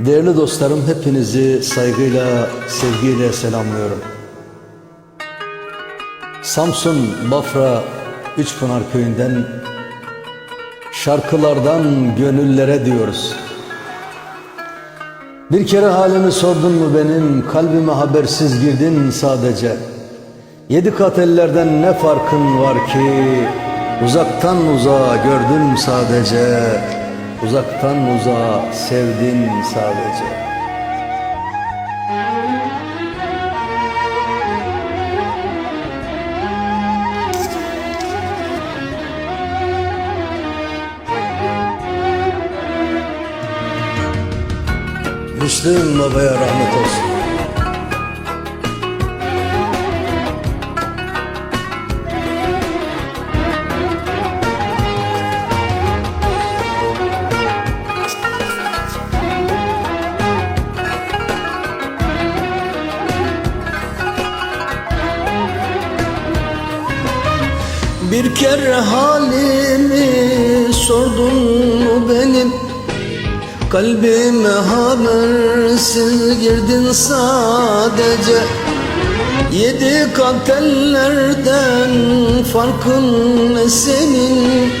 Değerli dostlarım hepinizi saygıyla, sevgiyle selamlıyorum. Samsun, Bafra, Üçpınar köyünden şarkılardan gönüllere diyoruz. Bir kere halimi sordun mu benim, kalbime habersiz girdin sadece. Yedi kat ellerden ne farkın var ki, uzaktan uzağa gördüm sadece. Uzaktan uzağa sevdin sadece. Müslüm Baba'ya rahmet olsun. Bir kere halimi sordun mu benim? Kalbime habersiz girdin sadece. Yedi kat ellerden farkın ne senin?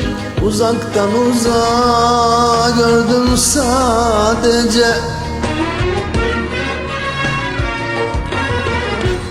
Uzaktan uzağa gördüm sadece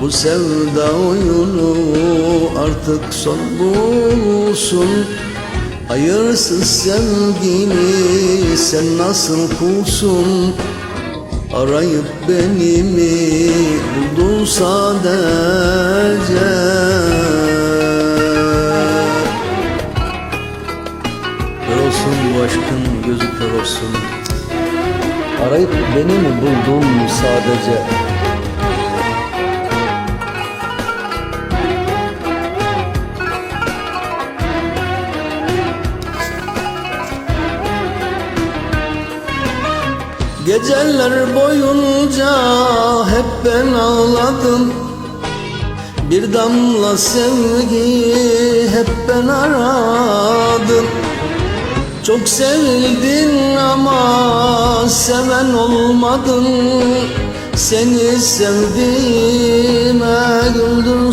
bu sevda oyunu artık son bulsun. Hayırsız sevgili sen nasıl kulsun Arayıp beni mi buldun sadece. Kör olsun bu aşkın gözü kör olsun. Arayıp beni mi buldun sadece Geceler boyunca hep ben ağladım. Bir damla sevgi hep ben aradım. Çok sevildin ama seven olmadın. Seni sevdiğime güldüm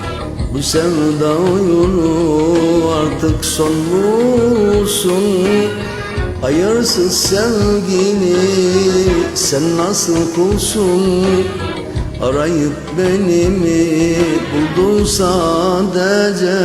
bu sevda oyunu artık son bulsun. Hayırsız sevgili sen nasıl kulsun Arayıp beni mi buldun sadece